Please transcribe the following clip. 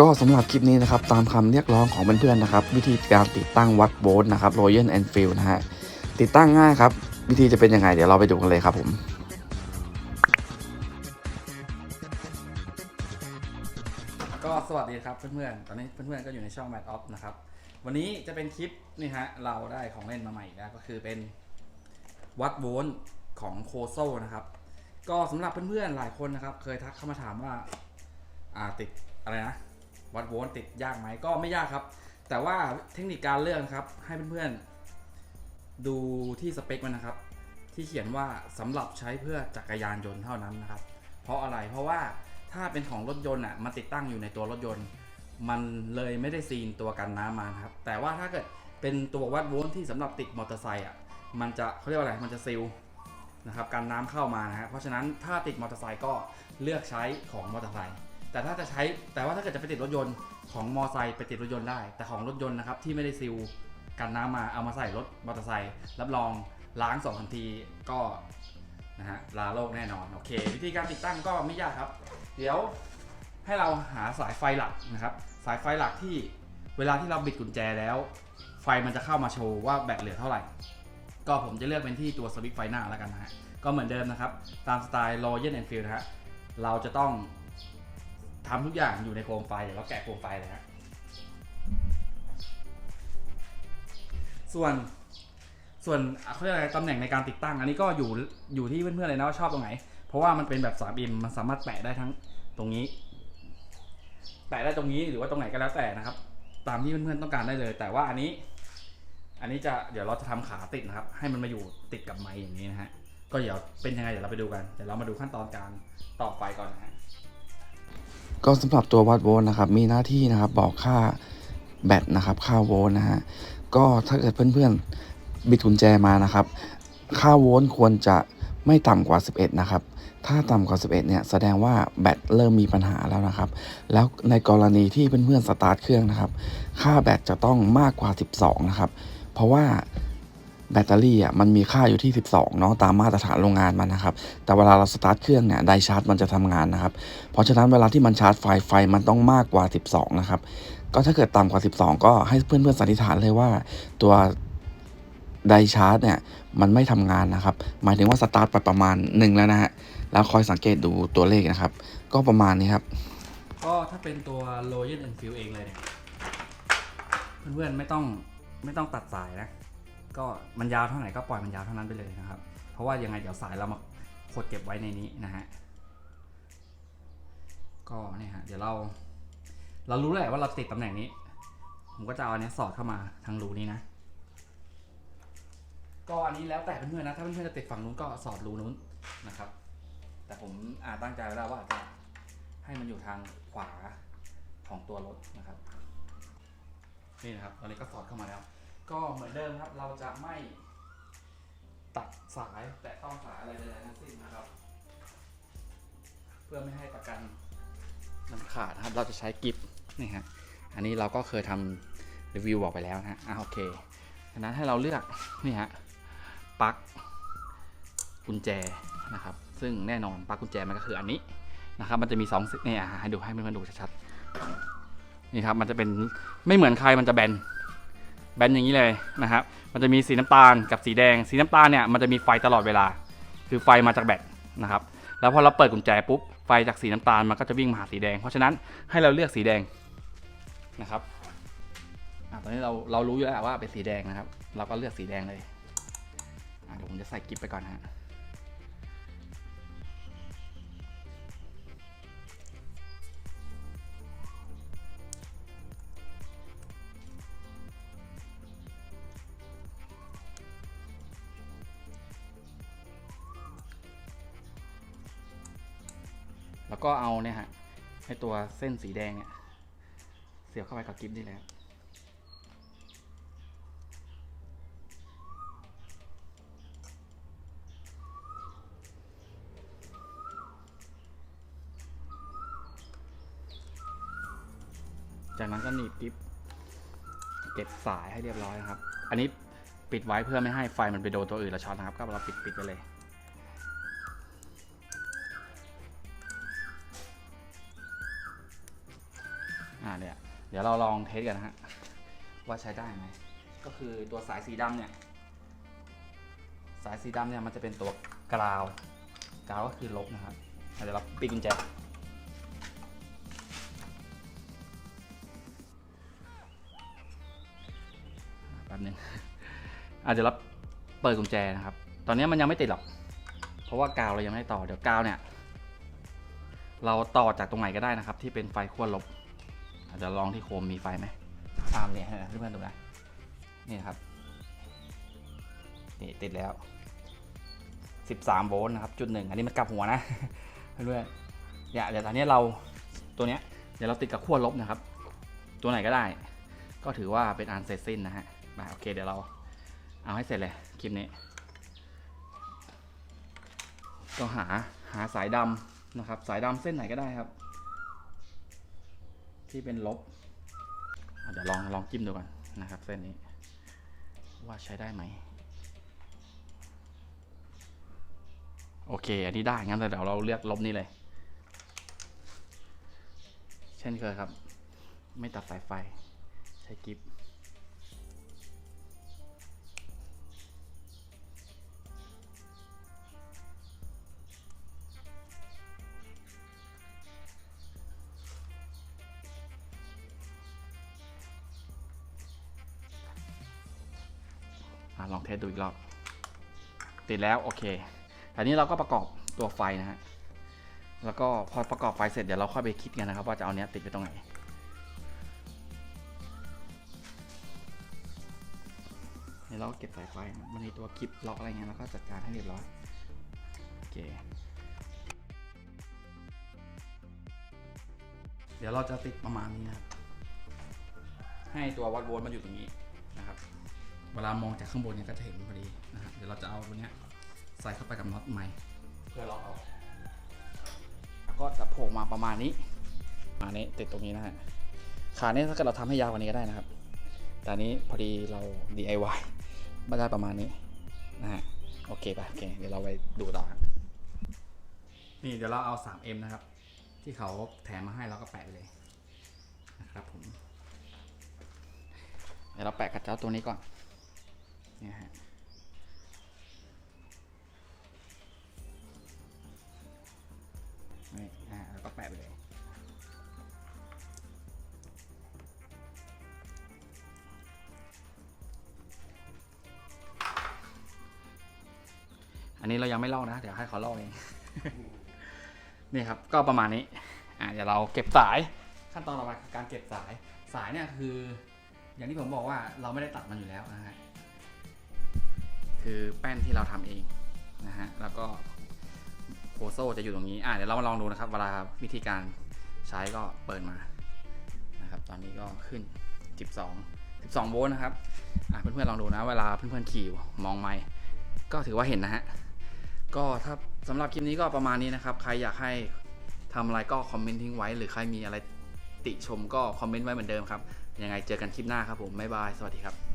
ก็สำหรับคลิปนี้นะครับ ตามคำเรียกร้องของเพื่อนๆนะครับ วิธีการติดตั้งวัดโวลต์นะครับ Royal Enfield นะฮะติดตั้งง่ายครับ วิธีจะเป็นยังไง เดี๋ยวเราไปดูกันเลยครับผมก็สวัสดีครับเพื่อนๆ ตอนนี้เพื่อนๆ ก็อยู่ในช่อง Mad Off นะครับ วันนี้จะเป็นคลิปนี่ฮะเราได้ของเล่นมาใหม่อีกแล้วก็คือเป็นวัดโวลต์ของโคโซนะครับ ก็สำหรับเพื่อนๆ หลายคนนะครับ เคยทักเข้ามาถามว่า อ่าติดอะไรนะ วัดโวลต์ติดยากไหมก็ไม่ยากครับ แต่ว่าเทคนิคการเลือกครับ ให้เพื่อนๆดูที่สเปคมันนะครับ ที่เขียนว่าสำหรับใช้เพื่อจักรยานยนต์เท่านั้นนะครับ เพราะอะไรเพราะว่าถ้าเป็นของรถยนต์อะมันติดตั้งอยู่ในตัวรถยนต์ มันเลยไม่ได้ซีนตัวกันน้ำมาครับ แต่ว่าถ้าเกิดเป็นตัววัดโวลต์ที่สำหรับติดมอเตอร์ไซค์อะมันจะเขาเรียกว่าอะไรมันจะซีลนะครับกันน้ำเข้ามานะฮะเพราะฉะนั้นถ้าติดมอเตอร์ไซค์ก็เลือกใช้ของมอเตอร์ไซค์ แต่ถ้าจะใช้แต่ว่าถ้าเกิดจะไปติดรถยนต์ของมอเตอร์ไซค์ไปติดรถยนต์ได้ แต่ของรถยนต์นะครับที่ไม่ได้ซีลกันน้ำมาเอามาใส่รถมอเตอร์ไซค์รับรองล้างสองทันทีก็นะฮะลาโลกแน่นอนโอเค วิธีการติดตั้งก็ไม่ยากครับ เดี๋ยวให้เราหาสายไฟหลักนะครับ สายไฟหลักที่เวลาที่เราบิดกุญแจแล้ว ไฟมันจะเข้ามาโชว์ว่าแบตเหลือเท่าไหร่ ก็ผมจะเลือกเป็นที่ตัวสวิตช์ไฟหน้าแล้วกันนะฮะก็เหมือนเดิมนะครับ ตามสไตล์ Royal Enfield นะฮะเราจะต้อง ทำทุกอย่างอยู่ในโคมไฟเดี๋ยวเราแกะโคมไฟเลยฮะส่วนส่วนเขาเรียกอะไรตำแหน่งในการติดตั้ง อันนี้ก็อยู่อยู่ที่เพื่อนๆเลยนะว่าชอบตรงไหน เพราะว่ามันเป็นแบบ3อิมมันสามารถแปะได้ทั้งตรงนี้ แปะได้ตรงนี้หรือว่าตรงไหนก็แล้วแต่นะครับ ตามที่เพื่อนๆต้องการได้เลย แต่ว่าอันนี้ อันนี้จะเดี๋ยวเราจะทำขาติดนะครับ ให้มันมาอยู่ติดกับไม้อย่างนี้นะฮะก็เดี๋ยวเป็นยังไงเดี๋ยวเราไปดูกันเดี๋ยวเรามาดูขั้นตอนการต่อไฟก่อนนะฮะ ก็สำหรับตัววัดโวลต์นะครับ มีหน้าที่นะครับบอกค่าแบตนะครับ ค่าโวลต์นะฮะก็ถ้าเกิดเพื่อนๆบิดกุญแจมานะครับ ค่าโวลต์ควรจะไม่ต่ำกว่า 11 นะครับ ถ้าต่ำกว่า 11 เนี่ยแสดงว่าแบตเริ่มมีปัญหาแล้วนะครับ แล้วในกรณีที่เพื่อนๆสตาร์ทเครื่องนะครับ ค่าแบตจะต้องมากกว่า 12 นะครับ เพราะว่า แบตเตอรี่อะมันมีค่าอยู่ที่ 12เนาะตามมาตรฐานโรงงานมันนะครับ แต่เวลาเราสตาร์ทเครื่องเนี่ยไดชาร์จมันจะทำงานนะครับ เพราะฉะนั้นเวลาที่มันชาร์จไฟไฟมันต้องมากกว่า 12 นะครับ ก็ถ้าเกิดต่ำกว่า 12 ก็ให้เพื่อนๆสันนิษฐานเลยว่าตัวไดชาร์จเนี่ยมันไม่ทำงานนะครับ หมายถึงว่าสตาร์ทไปประมาณหนึ่งแล้วนะฮะแล้วคอยสังเกตดูตัวเลขนะครับ ก็ประมาณนี้ครับ ก็ถ้าเป็นตัว Royal Enfield เองเลยเนี่ยเพื่อนๆไม่ต้องไม่ต้องตัดสายนะ ก็มันยาวเท่าไหร่ก็ปล่อยมันยาวเท่านั้นไปเลยนะครับ เพราะว่ายังไงเดี๋ยวสายเรามาขดเก็บไว้ในนี้นะฮะก็เนี่ยฮะเดี๋ยวเรา เรารู้แหละว่าเราติดตำแหน่งนี้ ผมก็จะเอาอันนี้สอดเข้ามาทางรูนี้นะ ก็อันนี้แล้วแต่เพื่อนๆนะ ถ้าเพื่อนๆจะติดฝั่งนู้นก็สอดรูนู้นนะครับ แต่ผมอาตั้งใจไว้แล้วว่าจะให้มันอยู่ทางขวาของตัวรถนะครับ นี่นะครับตอนนี้ก็สอดเข้ามาแล้ว ก็เหมือนเดิมครับเราจะไม่ตัดสายแตะต้องสายอะไรเลยทั้งสิ้นนะครับ เพื่อไม่ให้ประกันมันขาดนะครับ เราจะใช้กิฟต์นี่ฮะอันนี้เราก็เคยทำรีวิวบอกไปแล้วนะฮะอะโอเคฉะนั้นให้เราเลือกนี่ฮะปลั๊กกุญแจนะครับ ซึ่งแน่นอนปลั๊กกุญแจมันก็คืออันนี้นะครับ มันจะมีสองสีนี่อะให้ดูให้เพื่อนๆดูชัดๆนี่ครับมันจะเป็นไม่เหมือนใครมันจะแบนแบนอย่างนี้เลยนะครับ มันจะมีสีน้ำตาลกับสีแดง สีน้ำตาลเนี่ยมันจะมีไฟตลอดเวลา คือไฟมาจากแบตนะครับ แล้วพอเราเปิดกุญแจปุ๊บ ไฟจากสีน้ำตาลมันก็จะวิ่งมาหาสีแดง เพราะฉะนั้นให้เราเลือกสีแดงนะครับอตอนนี้เราเรารู้อยู่แล้วว่าเป็นสีแดงนะครับ เราก็เลือกสีแดงเลยอะเดี๋ยวผมจะใส่กิฟไปก่อนนะฮะ แล้วก็เอาเนี่ยฮะให้ตัวเส้นสีแดงเนี่ยเสียบเข้าไปกับกิฟต์ได้แล้วจากนั้นก็หนีบกิฟต์เก็บสายให้เรียบร้อยนะครับ อันนี้ปิดไว้เพื่อไม่ให้ไฟมันไปโดนตัวอื่นละช็อตนะครับ ก็เราปิดปิดไปเลย อ่าเนี่ยเดี๋ยวเราลองเทสกันนะฮะว่าใช้ได้ไหมก็คือตัวสายสีดำเนี่ยสายสีดำเนี่ยมันจะเป็นตัวกราวกราวก็คือลบนะครับอะเดี๋ยวเราปิดกุญแจแป๊บนึงอาจจะเดี๋ยวเราเปิดกุญแจนะครับ ตอนนี้มันยังไม่ติดหรอก เพราะว่ากาวเรายังไม่ได้ต่อ เดี๋ยวกาวเนี่ย เราต่อจากตรงไหนก็ได้นะครับ ที่เป็นไฟขั้วลบ อาจจะลองที่โคมมีไฟไหมตามเนี่ยให้เพื่อนๆดูนะนี่นะครับนี่ติดแล้ว 13 โวลต์นะครับจุดหนึ่งอันนี้มันกลับหัวนะเพื่อนๆเนี่ยเดี๋ยวตอนนี้เราตัวเนี้ยเดี๋ยวเราติดกับขั้วลบนะครับ ตัวไหนก็ได้ ก็ถือว่าเป็นอันเสร็จสิ้นนะฮะมาโอเคเดี๋ยวเราเอาให้เสร็จเลยคลิปนี้ก็หาหาสายดำนะครับ สายดำเส้นไหนก็ได้ครับ ที่เป็นลบเดี๋ยวลองลองจิ้มดูก่อนนะครับเส้นนี้ ว่าใช้ได้ไหม โอเค อันนี้ได้งั้นเดี๋ยวเราเลือกลบนี้เลย เช่นเคยครับ ไม่ตัดสายไฟ ใช้กิฟต์ ลองเทสดูอีกรอบ ติดแล้วโอเคทีนี้เราก็ประกอบตัวไฟนะฮะ แล้วก็พอประกอบไฟเสร็จเดี๋ยวเราค่อยไปคิดกันนะครับ ว่าจะเอาเนี้ยติดไปตรงไหน เดี๋ยวเราเก็บสายไฟ มันมีตัวคลิปล็อกอะไรเงี้ยแล้วก็จัดการให้เรียบร้อย โอเค เดี๋ยวเราจะติดประมาณนี้นะครับให้ตัววัดโวลต์มันอยู่ตรงนี้ เวลามองจากข้างบนเนี่ยก็จะเห็นพอดีนะครับเดี๋ยวเราจะเอาตัวเนี้ยใส่เข้าไปกับน็อตไม้เพื่อล็อกเอาแล้วก็จะโผล่มาประมาณนี้มานี้ติดตรงนี้นะฮะขาเนี่ยถ้าเกิดเราทำให้ยาวกว่านี้ก็ได้นะครับ แต่อันนี้พอดีเรา DIY มาได้ประมาณนี้นะฮะโอเคป่ะโอเคเดี๋ยวเราไปดูต่อครับนี่เดี๋ยวเราเอา 3M นะครับ ที่เขาแถมมาให้เราก็แปะไปเลยนะครับผมเดี๋ยวเราแปะกับเจ้าตัวนี้ก่อน เนี่ยฮะนี่อ่าแล้วก็แปะไปเลยอันนี้เรายังไม่เล่านะ เดี๋ยวให้เขาเล่าเอง นี่ครับ ก็ประมาณนี้ อ่าเดี๋ยวเราเก็บสาย ขั้นตอนต่อไปคือการเก็บสาย สายเนี่ยคือ อย่างที่ผมบอกว่าเราไม่ได้ตัดมันอยู่แล้วนะฮะ คือแป้นที่เราทำเองนะฮะแล้วก็โคโซ่จะอยู่ตรงนี้อ่าเดี๋ยวเรามาลองดูนะครับ เวลาวิธีการใช้ก็เปิดมานะครับ ตอนนี้ก็ขึ้น 12 12โวลต์นะครับอ่าเพื่อนๆลองดูนะเวลาเพื่อนๆขี่มองไม้ก็ถือว่าเห็นนะฮะก็ถ้าสำหรับคลิปนี้ก็ประมาณนี้นะครับ ใครอยากให้ทำอะไรก็คอมเมนต์ทิ้งไว้ หรือใครมีอะไรติชมก็คอมเมนต์ไว้เหมือนเดิมครับ ยังไงเจอกันคลิปหน้าครับผม บ๊ายบาย สวัสดีครับ